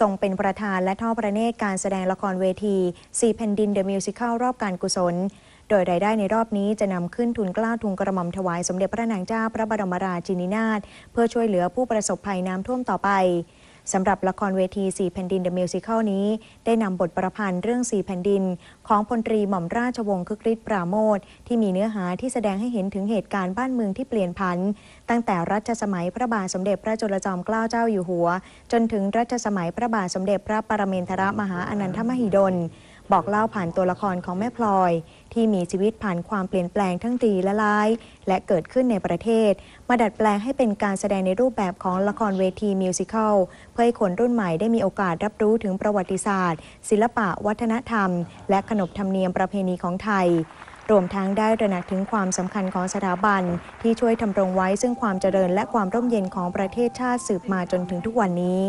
ทรงเป็นประธานและทอดพระเนตรการแสดงละครเวทีสี่แผ่นดินเดอะมิวสิคลรอบการกุศล โดยรายได้ในรอบนี้จะนำขึ้นทุนกล้าทุนกระหม่อมถวายสมเด็จพระนางเจ้าพระบรมราชินีนาถเพื่อช่วยเหลือผู้ประสบภัยน้ำท่วมต่อไป สำหรับละครเวทีสี่แผ่นดินเดอะมิวสิคลนี้ ได้นำบทประพันธ์เรื่องสี่แผ่นดิน ของพลตรีหม่อมราชวงศ์คึกฤทธิ์ปราโมทที่มีเนื้อหาที่แสดงให้เห็นถึงเหตุการณ์บ้านเมืองที่เปลี่ยนผัน ตั้งแต่รัชสมัยพระบาทสมเด็จพระจุลจอมเกล้าเจ้าอยู่หัว จนถึงรัชสมัยพระบาทสมเด็จพระปรเมนทรมหาอนันทมหิดล บอกเล่าผ่านตัวละครของแม่พลอย ที่มีชีวิตผ่านความเปลี่ยนแปลงทั้งดีและร้าย และเกิดขึ้นในประเทศ มาดัดแปลงให้เป็นการแสดงในรูปแบบของละครเวทีมิวสิควลเพื่อให้คนรุ่นใหม่ได้มีโอกาสรับรู้ถึงประวัติศาสตร์ ศิลปะ วัฒนธรรม และขนบธรรมเนียมประเพณีของไทยรวมทั้งได้ระหนักถึงความสำคัญของสถาบัน ที่ช่วยทำรงไว้ซึ่งความเจริญและความร่มเย็นของประเทศชาติสืบมาจนถึงทุกวันนี้